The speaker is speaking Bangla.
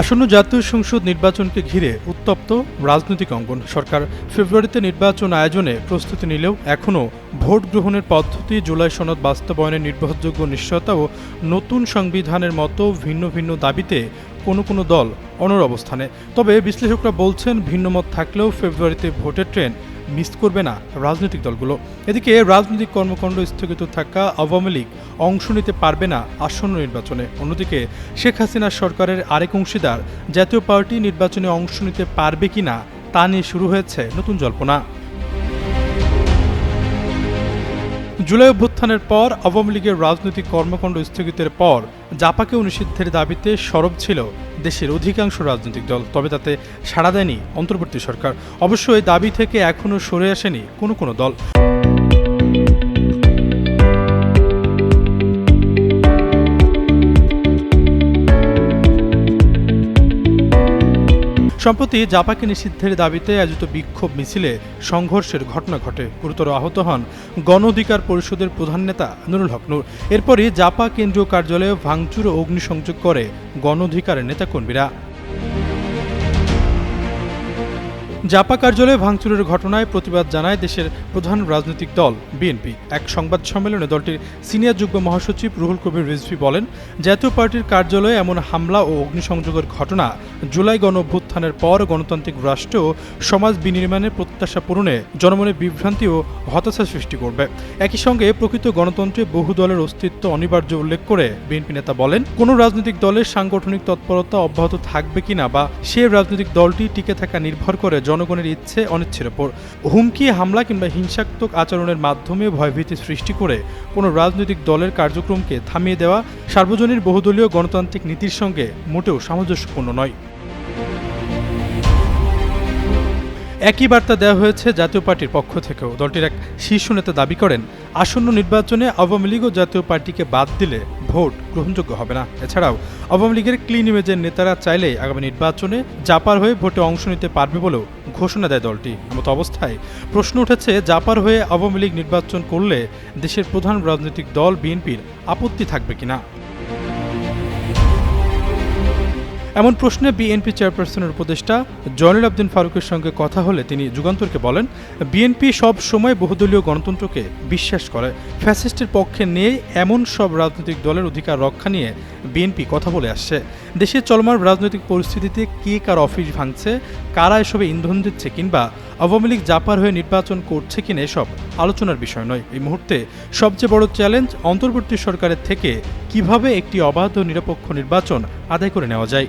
আসন্ন জাতীয় সংসদ নির্বাচনকে ঘিরে উত্তপ্ত রাজনৈতিক অঙ্গন। সরকার ফেব্রুয়ারিতে নির্বাচন আয়োজনে প্রস্তুতি নিলেও এখনও ভোট গ্রহণের পদ্ধতি, জুলাই সনদ বাস্তবায়নের নির্ভরযোগ্য নিশ্চয়তা ও নতুন সংবিধানের মতো ভিন্ন ভিন্ন দাবিতে কোনো কোনো দল অনর অবস্থানে। তবে বিশ্লেষকরা বলছেন ভিন্নমত থাকলেও ফেব্রুয়ারিতে ভোটের ট্রেন মিস করবে না রাজনৈতিক দলগুলো। এদিকে রাজনৈতিক কর্মকাণ্ড স্থগিত থাকা আওয়ামী লীগ অংশ নিতে পারবে না আসন্ন নির্বাচনে। অন্যদিকে শেখ হাসিনা সরকারের আরেক অংশীদার জাতীয় পার্টি নির্বাচনে অংশ নিতে পারবে কি না তা নিয়ে শুরু হয়েছে নতুন জল্পনা। জুলাই অভ্যুত্থানের পর আওয়ামী লীগের রাজনৈতিক কর্মকাণ্ড স্থগিতের পর জাপাকে অনুষিদ্ধের দাবিতে সরব ছিল দেশের অধিকাংশ রাজনৈতিক দল, তবে তাতে সাড়া দেয়নি অন্তর্বর্তী সরকার। অবশ্য এই দাবি থেকে এখনও সরে আসেনি কোনো কোনো দল। সম্প্রতি জাপাকে নিষিদ্ধের দাবিতে আয়োজিত বিক্ষোভ মিছিলে সংঘর্ষের ঘটনা ঘটে। গুরুতর আহত হন গণ অধিকার পরিষদের প্রধান নেতা নুরুল হক নূর। এরপরই জাপা কেন্দ্রীয় কার্যালয়ে ভাঙচুর ও অগ্নিসংযোগ করে গণ অধিকারের নেতাকর্মীরা। জাপা কার্যালয়ে ভাঙচুরের ঘটনায় প্রতিবাদ জানায় দেশের প্রধান রাজনৈতিক দল, বিএনপি। এক সংবাদ সম্মেলনে দলটির সিনিয়র যুগ্ম মহাসচিব রুহুল কবির রিজভি বলেন, জাতীয় পার্টির কার্যালয়ে এমন হামলা ও অগ্নিসংযোগের ঘটনা জুলাই গণ অভ্যুত্থানের পর গণতান্ত্রিক রাষ্ট্র সমাজ বিনির্মাণের প্রত্যাশা পূরণে জনমনে বিভ্রান্তি ও হতাশা সৃষ্টি করবে। একই সঙ্গে প্রকৃত গণতন্ত্রে বহু দলের অস্তিত্ব অনিবার্য উল্লেখ করে বিএনপি নেতা বলেন, কোনো রাজনৈতিক দলের সাংগঠনিক তৎপরতা অব্যাহত থাকবে কিনা বা সে রাজনৈতিক দলটি টিকে থাকা নির্ভর করে জনগণের ইচ্ছে অনিচ্ছের ওপর হুমকি, হামলা কিংবা হিংসাত্মক আচরণের মাধ্যমে ভয়ভীতি সৃষ্টি করে কোনো রাজনৈতিক দলের কার্যক্রমকে থামিয়ে দেওয়া সার্বজনীন বহুদলীয় গণতান্ত্রিক নীতির সঙ্গে মোটেও সামঞ্জস্যপূর্ণ নয়। একই বার্তা দেওয়া হয়েছে জাতীয় পার্টির পক্ষ থেকেও। দলটির এক শীর্ষ নেতা দাবি করেন, আসন্ন নির্বাচনে আওয়ামী লীগ ও জাতীয় পার্টিকে বাদ দিলে ভোট গ্রহণযোগ্য হবে না। এছাড়াও, আওয়ামী লীগের ক্লিন ইমেজের নেতারা চাইলে আগামী নির্বাচনে জাপার হয়ে ভোটে অংশ নিতে পারবে বলেও ঘোষণা দেয় দলটি। এমত অবস্থায় প্রশ্ন উঠেছে, জাপার হয়ে আওয়ামী লীগ নির্বাচন করলে দেশের প্রধান রাজনৈতিক দল বিএনপির আপত্তি থাকবে কিনা? এমন প্রশ্নে বিএনপি চেয়ারপারসনের উপদেষ্টা জয়নুল আবদিন ফারুকের সঙ্গে কথা হলে তিনি যুগান্তরকে বলেন, বিএনপি সব সময় বহুদলীয় গণতন্ত্রকে বিশ্বাস করে। ফ্যাসিস্টের পক্ষে নিয়ে এমন সব রাজনৈতিক দলের অধিকার রক্ষা নিয়ে বিএনপি কথা বলে আসছে। দেশের চলমান রাজনৈতিক পরিস্থিতিতে কে কার অফিস ভাঙছে, কারা এসবে ইন্ধন দিচ্ছে কিংবা আওয়ামী লীগ জাপার হয়ে নির্বাচন করছে কিনা এসব আলোচনার বিষয় নয়। এই মুহূর্তে সবচেয়ে বড় চ্যালেঞ্জ অন্তর্বর্তী সরকারের থেকে কীভাবে একটি অবাধ ও নিরপেক্ষ নির্বাচন আদায় করে নেওয়া যায়।